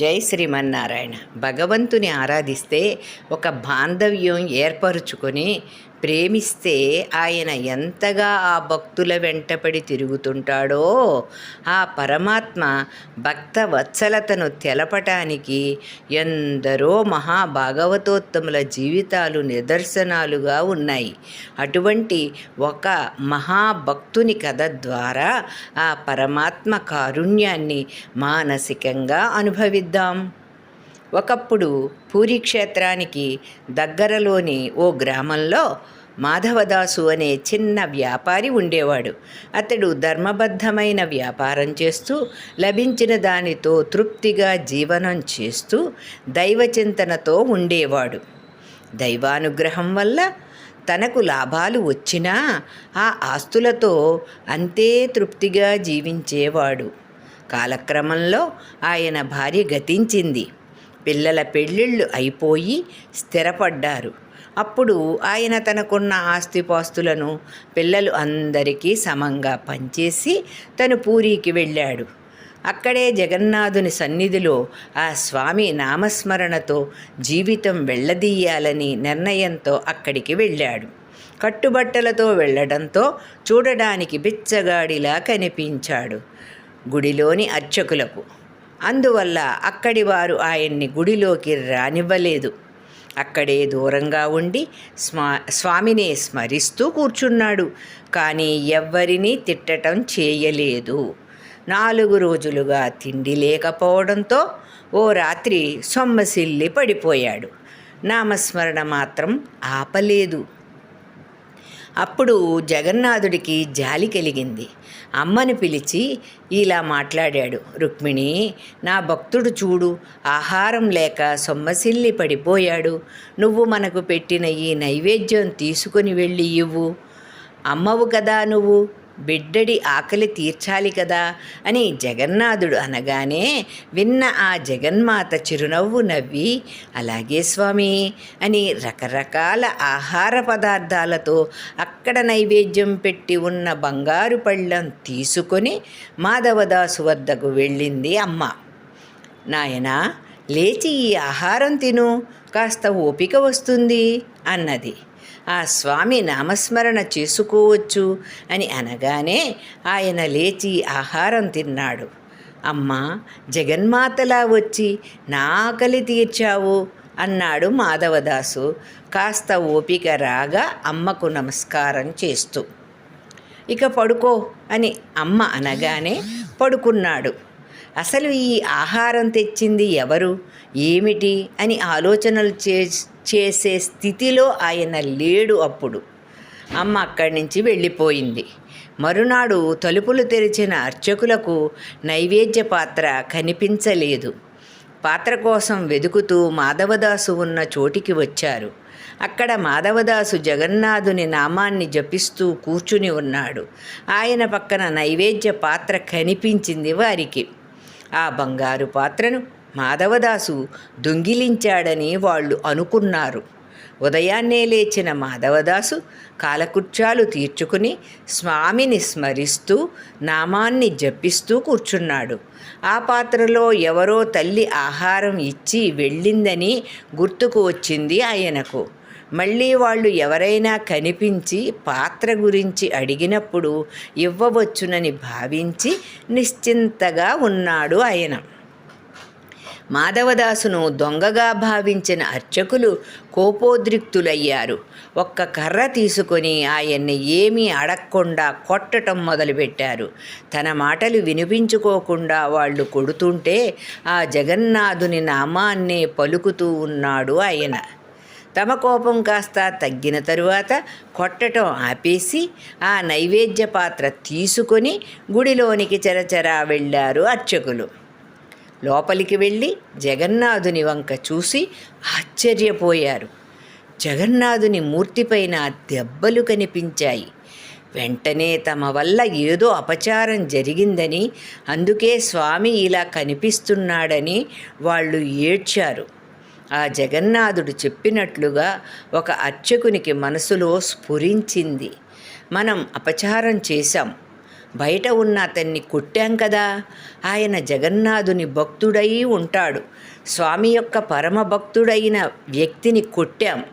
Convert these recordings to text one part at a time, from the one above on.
జై శ్రీమన్నారాయణ. భగవంతుని ఆరాధిస్తే ఒక బాంధవ్యం ఏర్పరుచుకొని ప్రేమిస్తే ఆయన ఎంతగా ఆ భక్తుల వెంటపడి తిరుగుతుంటాడో ఆ పరమాత్మ భక్త వత్సలతను తెలపటానికి ఎందరో మహాభాగవతోత్తముల జీవితాలు నిదర్శనాలుగా ఉన్నాయి. అటువంటి ఒక మహాభక్తుని కథ ద్వారా ఆ పరమాత్మ కారుణ్యాన్ని మానసికంగా అనుభవిద్దాం. ఒకప్పుడు పూరి క్షేత్రానికి దగ్గరలోని ఓ గ్రామంలో మాధవదాసు అనే చిన్న వ్యాపారి ఉండేవాడు. అతడు ధర్మబద్ధమైన వ్యాపారం చేస్తూ లభించిన దానితో తృప్తిగా జీవనం చేస్తూ దైవచింతనతో ఉండేవాడు. దైవానుగ్రహం వల్ల తనకు లాభాలు వచ్చినా ఆ ఆస్తులతో అంతే తృప్తిగా జీవించేవాడు. కాలక్రమంలో ఆయన భార్య గతించింది. పిల్లల పెళ్ళిళ్ళు అయిపోయి స్థిరపడ్డారు. అప్పుడు ఆయన తనకున్న ఆస్తిపాస్తులను పిల్లలు అందరికీ సమంగా పంచేసి తను పూరికి వెళ్ళాడు. అక్కడే జగన్నాథుని సన్నిధిలో ఆ స్వామి నామస్మరణతో జీవితం వెళ్ళదీయాలని నిర్ణయంతో అక్కడికి వెళ్ళాడు. కట్టుబట్టలతో వెళ్ళడంతో చూడడానికి బిచ్చగాడిలా కనిపించాడు గుడిలోని అర్చకులకు. అందువల్ల అక్కడి వారు ఆయన్ని గుడిలోకి రానివ్వలేదు. అక్కడే దూరంగా ఉండి స్మా స్వామిని స్మరిస్తూ కూర్చున్నాడు. కానీ ఎవ్వరినీ తిట్టటం చేయలేదు. నాలుగు రోజులుగా తిండి లేకపోవడంతో ఓ రాత్రి సొమ్మసిల్లి పడిపోయాడు. నామస్మరణ మాత్రం ఆపలేదు. అప్పుడు జగన్నాథుడికి జాలి కలిగింది. అమ్మని పిలిచి ఇలా మాట్లాడాడు రుక్మిణి నా భక్తుడు చూడు ఆహారం లేక సొమ్మసిల్లి పడిపోయాడు. నువ్వు మనకు పెట్టిన ఈ నైవేద్యం తీసుకొని వెళ్ళి ఇవ్వు. అమ్మవు కదా నువ్వు. బిడ్డడి ఆకలి తీర్చాలి కదా అని జగన్నాథుడు అనగానే విన్న ఆ జగన్మాత చిరునవ్వు నవ్వి అలాగే స్వామి అని రకరకాల ఆహార పదార్థాలతో అక్కడ నైవేద్యం పెట్టి ఉన్న బంగారు పళ్ళం తీసుకొని మాధవదాసు వద్దకు వెళ్ళింది అమ్మ. నాయనా లేచి ఈ ఆహారం తిను కాస్త ఓపిక వస్తుంది అన్నది. ఆ స్వామి నామస్మరణ చేసుకోవచ్చు అని అనగానే ఆయన లేచి ఆహారం తిన్నాడు. అమ్మ జగన్మాతలా వచ్చి నా ఆకలి తీర్చావు అన్నాడు మాధవదాసు. కాస్త ఓపిక రాగా అమ్మకు నమస్కారం చేస్తూ. ఇక పడుకో అని అమ్మ అనగానే పడుకున్నాడు. అసలు ఈ ఆహారం తెచ్చింది ఎవరు? ఏమిటి? అని ఆలోచనలు చే చేసే స్థితిలో ఆయన లేడు అప్పుడు. అమ్మ అక్కడి నుంచి వెళ్ళిపోయింది. మరునాడు తలుపులు తెరిచిన అర్చకులకు నైవేద్య పాత్ర కనిపించలేదు. పాత్ర కోసం వెతుకుతూ మాధవదాసు ఉన్న చోటికి వచ్చారు. అక్కడ మాధవదాసు జగన్నాథుని నామాన్ని జపిస్తూ కూర్చుని ఉన్నాడు. ఆయన పక్కన నైవేద్య పాత్ర కనిపించింది వారికి. ఆ బంగారు పాత్రను మాధవదాసు దొంగిలించాడని వాళ్ళు అనుకున్నారు. ఉదయాన్నే లేచిన మాధవదాసు కాలకుర్చాలు తీర్చుకుని స్వామిని స్మరిస్తూ నామాన్ని జపిస్తూ కూర్చున్నాడు. ఆ పాత్రలో ఎవరో తల్లి ఆహారం ఇచ్చి వెళ్ళిందని గుర్తుకు వచ్చింది ఆయనకు. మళ్ళీ వాళ్ళు ఎవరైనా కనిపించి పాత్ర గురించి అడిగినప్పుడు ఇవ్వవచ్చునని భావించి నిశ్చింతగా ఉన్నాడు ఆయన. మాధవదాసును దొంగగా భావించిన అర్చకులు కోపోద్రిక్తులయ్యారు. ఒక్క కర్ర తీసుకొని ఆయన్ని ఏమీ అడగకుండా కొట్టటం మొదలుపెట్టారు. తన మాటలు వినిపించుకోకుండా వాళ్ళు కొడుతుంటే ఆ జగన్నాథుని నామాన్నే పలుకుతూ ఉన్నాడు ఆయన. తమ కోపం కాస్త తగ్గిన తరువాత కొట్టడం ఆపేసి ఆ నైవేద్య పాత్ర తీసుకొని గుడిలోనికి చెరచెరా వెళ్ళారు అర్చకులు. లోపలికి వెళ్ళి జగన్నాథుని వంక చూసి ఆశ్చర్యపోయారు. జగన్నాథుని మూర్తిపైన దెబ్బలు కనిపించాయి. వెంటనే తమ వల్ల ఏదో అపచారం జరిగిందని అందుకే స్వామి ఇలా కనిపిస్తున్నాడని వాళ్ళు ఏడ్చారు. ఆ జగన్నాథుడు చెప్పినట్లుగా ఒక అర్చకునికి మనసులో స్ఫురించింది. మనం అపచారం చేశాం. బయట ఉన్న అతన్ని కొట్టాం కదా. ఆయన జగన్నాథుని భక్తుడై ఉంటాడు. స్వామి యొక్క పరమ భక్తుడైన వ్యక్తిని కొట్టాం.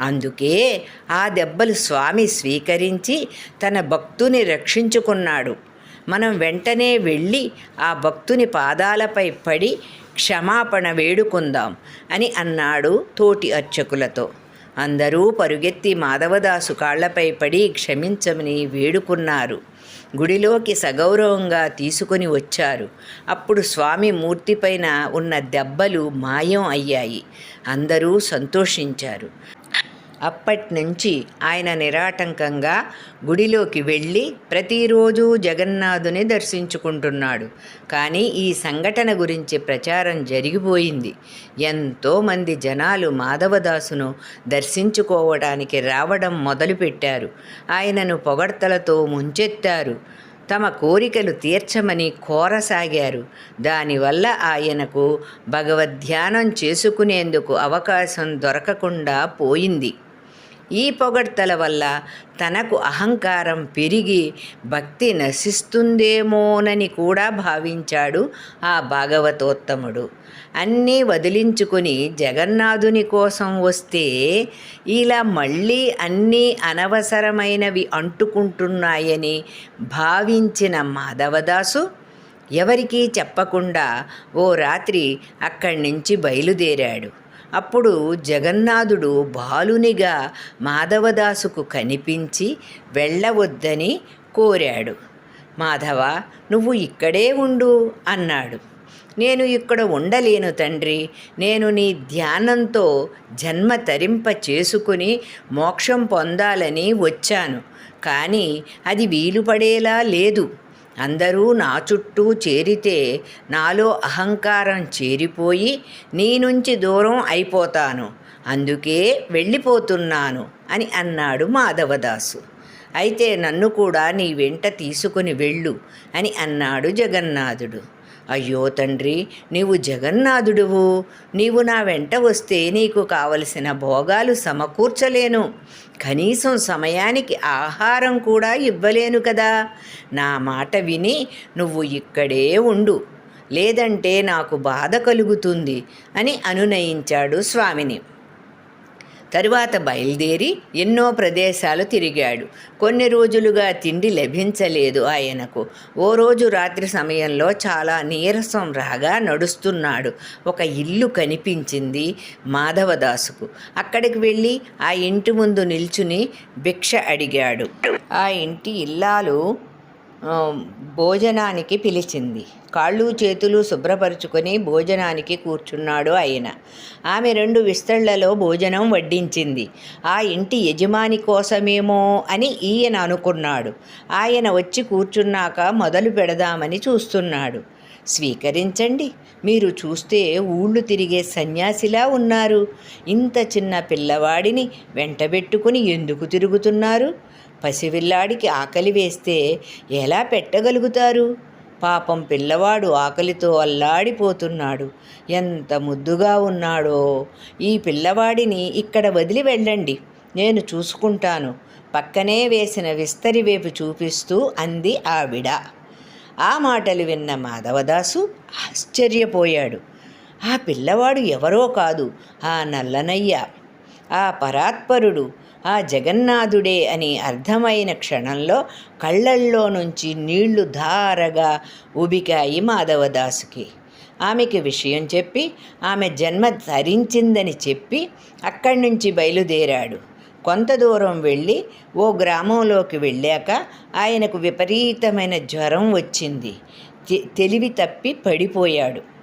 అందుకే ఆ దెబ్బలు స్వామి స్వీకరించి తన భక్తుని రక్షించుకున్నాడు. మనం వెంటనే వెళ్ళి ఆ భక్తుని పాదాలపై పడి క్షమాపణ వేడుకుందాం అని అన్నాడు తోటి అర్చకులతో. అందరూ పరుగెత్తి మాధవదాసు కాళ్ళపై పడి క్షమించమని వేడుకున్నారు. గుడిలోకి సగౌరవంగా తీసుకొని వచ్చారు. అప్పుడు స్వామి మూర్తిపైన ఉన్న దెబ్బలు మాయం అయ్యాయి. అందరూ సంతోషించారు. అప్పటి నుంచి ఆయన నిరాటంకంగా గుడిలోకి వెళ్ళి ప్రతిరోజు జగన్నాథుని దర్శించుకుంటున్నాడు. కానీ ఈ సంఘటన గురించి ప్రచారం జరిగిపోయింది. ఎంతోమంది జనాలు మాధవదాసును దర్శించుకోవడానికి రావడం మొదలుపెట్టారు. ఆయనను పొగడ్తలతో ముంచెత్తారు. తమ కోరికలు తీర్చమని కోరసాగారు. దానివల్ల ఆయనకు భగవద్ధ్యానం చేసుకునేందుకు అవకాశం దొరకకుండా పోయింది. ఈ పొగడ్తల వల్ల తనకు అహంకారం పెరిగి భక్తి నశిస్తుందేమోనని కూడా భావించాడు ఆ భాగవతోత్తముడు. అన్నీ వదిలించుకుని జగన్నాథుని కోసం వస్తే ఇలా మళ్ళీ అన్నీ అనవసరమైనవి అంటుకుంటున్నాయని భావించిన మాధవదాసు ఎవరికీ చెప్పకుండా ఓ రాత్రి అక్కడి నుంచి బయలుదేరాడు. అప్పుడు జగన్నాథుడు బాలునిగా మాధవదాసుకు కనిపించి వెళ్ళవద్దని కోరాడు. మాధవ నువ్వు ఇక్కడే ఉండు అన్నాడు. నేను ఇక్కడ ఉండలేను తండ్రి. నేను నీ ధ్యానంతో జన్మ తరింప చేసుకుని మోక్షం పొందాలని వచ్చాను. కానీ అది వీలుపడేలా లేదు. అందరూ నా చుట్టూ చేరితే నాలో అహంకారం చేరిపోయి నీ నుంచి దూరం అయిపోతాను. అందుకే వెళ్ళిపోతున్నాను అని అన్నాడు మాధవదాసు. అయితే నన్ను కూడా నీ వెంట తీసుకుని వెళ్ళు అని అన్నాడు జగన్నాథుడు. అయ్యో తండ్రి నీవు జగన్నాథుడువు. నీవు నా వెంట వస్తే నీకు కావలసిన భోగాలు సమకూర్చలేను. కనీసం సమయానికి ఆహారం కూడా ఇవ్వలేను కదా. నా మాట విని నువ్వు ఇక్కడే ఉండు. లేదంటే నాకు బాధ కలుగుతుంది అని అనునయించాడు స్వామిని. తరువాత బయలుదేరి ఎన్నో ప్రదేశాలు తిరిగాడు. కొన్ని రోజులుగా తిండి లభించలేదు ఆయనకు. ఓ రోజు రాత్రి సమయంలో చాలా నీరసం రాగా నడుస్తున్నాడు. ఒక ఇల్లు కనిపించింది మాధవదాసుకు. అక్కడికి వెళ్ళి ఆ ఇంటి ముందు నిల్చుని భిక్ష అడిగాడు. ఆ ఇంటి ఇల్లాలు భోజనానికి పిలిచింది. కాళ్ళు చేతులు శుభ్రపరుచుకొని భోజనానికి కూర్చున్నాడు ఆయన. ఆమె రెండు విస్తళ్ళలో భోజనం వడ్డించింది. ఆ ఇంటి యజమాని కోసమేమో అని ఈయన అనుకున్నాడు. ఆయన వచ్చి కూర్చున్నాక మొదలు పెడదామని చూస్తున్నాడు. స్వీకరించండి. మీరు చూస్తే ఊళ్ళు తిరిగే సన్యాసిలా ఉన్నారు. ఇంత చిన్న పిల్లవాడిని వెంటబెట్టుకుని ఎందుకు తిరుగుతున్నారు? పసివిల్లాడికి ఆకలి వేస్తే ఎలా పెట్టగలుగుతారు? పాపం పిల్లవాడు ఆకలితో అల్లాడిపోతున్నాడు. ఎంత ముద్దుగా ఉన్నాడో. ఈ పిల్లవాడిని ఇక్కడ వదిలి వెళ్ళండి. నేను చూసుకుంటాను. పక్కనే వేసిన విస్తరి వైపు చూపిస్తూ అంది ఆవిడ. ఆ మాటలు విన్న మాధవదాసు ఆశ్చర్యపోయాడు. ఆ పిల్లవాడు ఎవరో కాదు. ఆ నల్లనయ్య. ఆ పరాత్పరుడు. ఆ జగన్నాథుడే అని అర్థమైన క్షణంలో కళ్ళల్లో నుంచి నీళ్ళు ధారగా ఉబికాయి మాధవదాసుకి. ఆమెకి విషయం చెప్పి ఆమె జన్మ ధరించిందని చెప్పి అక్కడి నుంచి బయలుదేరాడు. కొంత దూరం వెళ్ళి ఓ గ్రామంలోకి వెళ్ళాక ఆయనకు విపరీతమైన జ్వరం వచ్చింది. తె- తెలివి తప్పి పడిపోయాడు.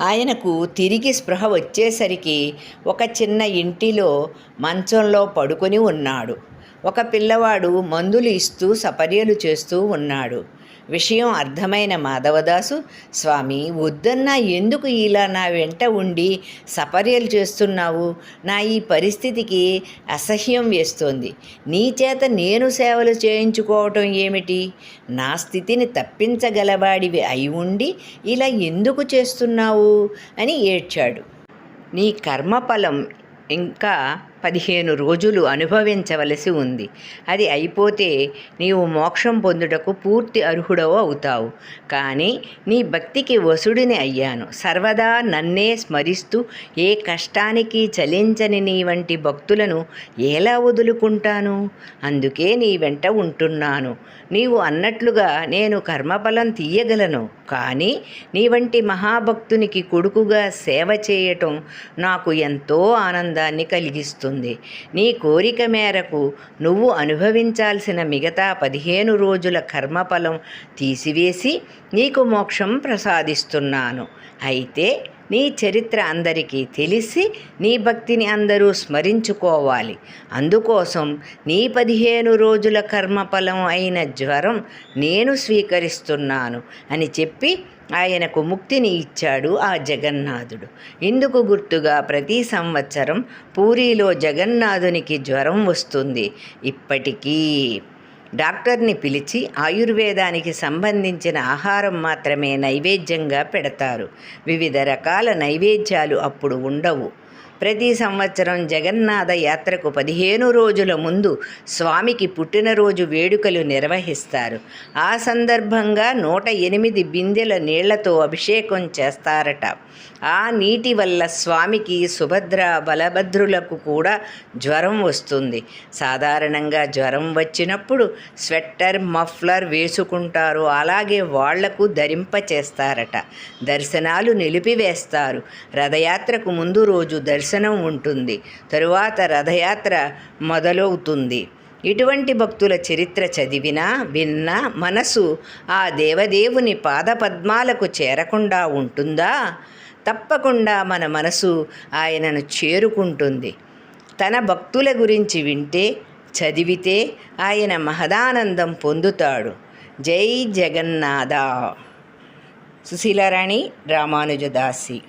ఆయనకు తిరిగి స్పృహ వచ్చేసరికి ఒక చిన్న ఇంటిలో మంచంలో పడుకొని ఉన్నాడు. ఒక పిల్లవాడు మందులు ఇస్తూ సపర్యలు చేస్తూ ఉన్నాడు. విషయం అర్థమైన మాధవదాసు స్వామి వద్దన్నా ఎందుకు ఇలా నా వెంట ఉండి సపర్యలు చేస్తున్నావు? నా ఈ పరిస్థితికి అసహ్యం వేస్తోంది. నీ చేత నేను సేవలు చేయించుకోవటం ఏమిటి? నా స్థితిని తప్పించగలవాడివి అయి ఉండి ఇలా ఎందుకు చేస్తున్నావు? అని ఏడ్చాడు. నీ కర్మఫలం ఇంకా పదిహేను రోజులు అనుభవించవలసి ఉంది. అది అయిపోతే నీవు మోక్షం పొందుటకు పూర్తి అర్హుడవు అవుతావు. కానీ నీ భక్తికి వసుడిని అయ్యాను. సర్వదా నన్నే స్మరిస్తూ ఏ కష్టానికి చలించని నీ వంటి భక్తులను ఎలా వదులుకుంటాను? అందుకే నీ వెంట ఉంటున్నాను. నీవు అన్నట్లుగా నేను కర్మఫలం తీయగలను. కానీ నీ వంటి మహాభక్తునికి కొడుకుగా సేవ చేయటం నాకు ఎంతో ఆనందాన్ని కలిగిస్తుంది. నీ కోరిక మేరకు నువ్వు అనుభవించాల్సిన మిగతా పదిహేను రోజుల కర్మఫలం తీసివేసి నీకు మోక్షం ప్రసాదిస్తున్నాను. అయితే నీ చరిత్ర అందరికీ తెలిసి నీ భక్తిని అందరూ స్మరించుకోవాలి. అందుకోసం నీ పదిహేను రోజుల కర్మఫలం అయిన జ్వరం నేను స్వీకరిస్తున్నాను అని చెప్పి ఆయనకు ముక్తిని ఇచ్చాడు ఆ జగన్నాథుడు. ఇందుకు గుర్తుగా ప్రతి సంవత్సరం పూరిలో జగన్నాథునికి జ్వరం వస్తుంది. ఇప్పటికీ డాక్టర్ని పిలిచి ఆయుర్వేదానికి సంబంధించిన ఆహారం మాత్రమే నైవేద్యంగా పెడతారు. వివిధ రకాల నైవేద్యాలు అప్పుడు ఉండవు. ప్రతి సంవత్సరం జగన్నాథ యాత్రకు పదిహేను రోజుల ముందు స్వామికి పుట్టినరోజు వేడుకలు నిర్వహిస్తారు. ఆ సందర్భంగా నూట ఎనిమిది బిందెల నీళ్ళతో అభిషేకం చేస్తారట. ఆ నీటి వల్ల స్వామికి సుభద్ర బలభద్రులకు కూడా జ్వరం వస్తుంది. సాధారణంగా జ్వరం వచ్చినప్పుడు స్వెట్టర్ మఫ్లర్ వేసుకుంటారు. అలాగే వాళ్ళకు ధరింప చేస్తారట. దర్శనాలు నిలిపివేస్తారు. రథయాత్రకు ముందు రోజు దర్శనం ఉంటుంది. తరువాత రథయాత్ర మొదలవుతుంది. ఇటువంటి భక్తుల చరిత్ర చదివినా విన్నా మనసు ఆ దేవదేవుని పాదపద్మాలకు చేరకుండా ఉంటుందా? తప్పకుండా మన మనసు ఆయనను చేరుకుంటుంది. తన భక్తుల గురించి వింటే చదివితే ఆయన మహదానందం పొందుతాడు. జై జగన్నాథ. సుశీలారాణి రామానుజదాసి.